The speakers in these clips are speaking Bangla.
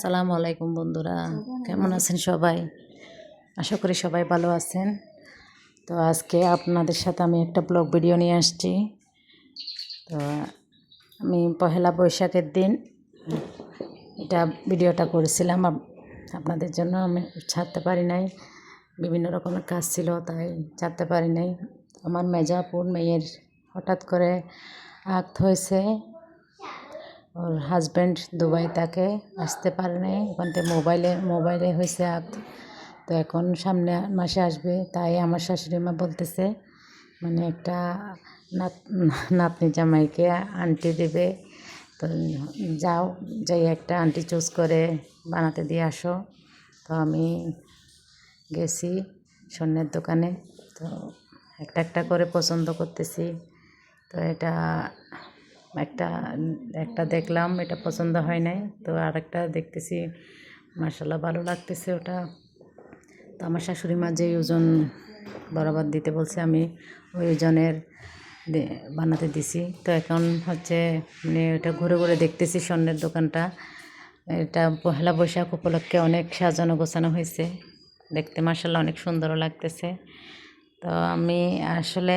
সালামু আলাইকুম বন্ধুরা কেমন আছেন সবাই? আশা করি সবাই ভালো আছেন। তো আজকে আপনাদের সাথে আমি একটা ব্লগ ভিডিও নিয়ে আসছি। তো আমি পহেলা বৈশাখের দিন এটা ভিডিওটা করেছিলাম। আপনাদের জন্য আমি ছাড়তে পারি নাই। বিভিন্ন রকমের কাজ ছিল তাই ছাড়তে পারি নাই। আমার মেজাপুর মেয়ের হঠাৎ করে আক্ত হয়েছে। ওর হাজব্যান্ড দুবাই তাকে আসতে পারে নাই। ওখান থেকে মোবাইলে মোবাইলে হয়েছে আক্ত তো এখন সামনে মাসে আসবে। তাই আমার শাশুড়ি মা বলতেছে মানে একটা নাত, নাতনি জামাইকে আন্টি দেবে। তো যাও, যাই একটা আন্টি চুজ করে বানাতে দিয়ে আসো। তো আমি গেছি স্বর্ণের দোকানে। তো একটা একটা করে পছন্দ করতেছি। তো এটা একটা একটা দেখলাম, এটা পছন্দ হয় নাই। তো আরেকটা দেখতেছি মার্শাল্লাহ ভালো লাগতেছে ওটা। তো আমার শাশুড়ি মা যে ওজন বরাবর দিতে বলছে, আমি ওই ওজনের বানাতে দিছি। তো এখন হচ্ছে মানে ওটা ঘুরে ঘুরে দেখতেছি স্বর্ণের দোকানটা। এটা পহেলা বৈশাখ উপলক্ষে অনেক সাজানো গোছানো হয়েছে। দেখতে মার্শাল্লাহ অনেক সুন্দরও লাগতেছে। তো আমি আসলে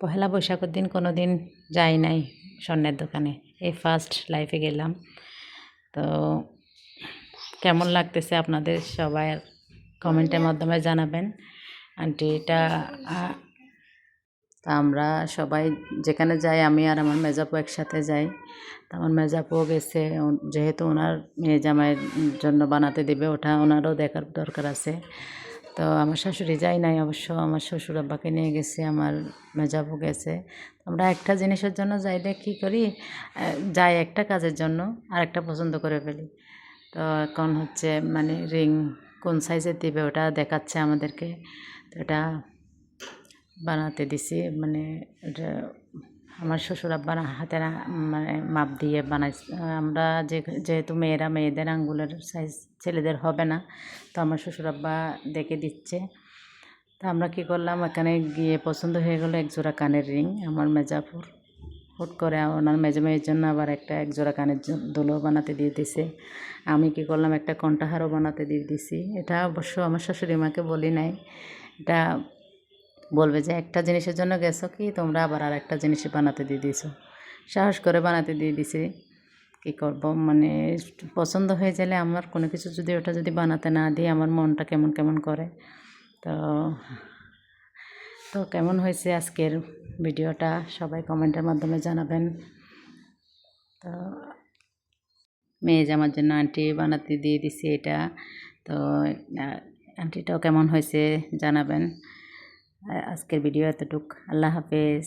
পহেলা বৈশাখের দিন কোনো দিন যাই নাই। স্বর্ণের দোকানে। এই ফার্স্ট লাইফে গেলাম। তো কেমন লাগতেছে আপনাদের সবাই কমেন্টের মাধ্যমে জানাবেন। আন্টি এটা আমরা সবাই যেখানে যাই, আমি আর আমার মেজাপু একসাথে যাই। তো আমার মেজাপুও গেছে। যেহেতু ওনার মেয়ে জামাইয়ের জন্য বানাতে দেবে, ওটা ওনারও দেখার দরকার আছে। তো আমার শাশুড়ি যাই নাই অবশ্য, আমার শ্বশুর আব্বাকে নিয়ে গেছে, আমার মেজাবু গেছে। আমরা একটা জিনিসের জন্য যাইলে কী করি? যাই একটা কাজের জন্য আর একটা পছন্দ করে ফেলি। তো এখন হচ্ছে মানে রিং কোন সাইজের দিবে ওটা দেখাচ্ছে আমাদেরকে। তো এটা বানাতে দিছি মানে এটা আমার শ্বশুর আব্বার হাতের মানে মাপ দিয়ে বানাই আমরা যে, যেহেতু মেয়েরা মেয়েদের আঙ্গুলের সাইজ ছেলেদের হবে না, তো আমার শ্বশুর আব্বা দেখে দিচ্ছে। তো আমরা কী করলাম, এখানে গিয়ে পছন্দ হয়ে গেলো এক জোড়া কানের রিং, আমার মেজাপুর হুট করে ওনার মেজে মেয়ের জন্য আবার একটা এক জোড়া কানের জ- দুলো বানাতে দিয়ে দিছে। আমি কী করলাম, একটা কণ্ঠাহারও বানাতে দিয়ে দিছি। এটা অবশ্য আমার শাশুড়ি মাকে বলি নাই। এটা বলবে যে একটা জিনিসের জন্য গেছো কি? তোমরা আবার আর একটা জিনিস বানাতে দিয়ে দিয়েছ। সাহস করে বানাতে দিয়ে দিছি। কী করব? মানে পছন্দ হয়ে গেলে আমার কোনো কিছু যদি ওটা যদি বানাতে না দিই, আমার মনটা কেমন কেমন করে? তো তো কেমন হয়েছে আজকের ভিডিওটা? সবাই কমেন্টের মাধ্যমে জানাবেন। তো, মেয়ে জামার জন্য আন্টি বানাতে দিয়ে দিছি এটা, তো আন্টিটাও কেমন হয়েছে জানাবেন। আজকের ভিডিও এতটুক। আল্লাহ হাফেজ।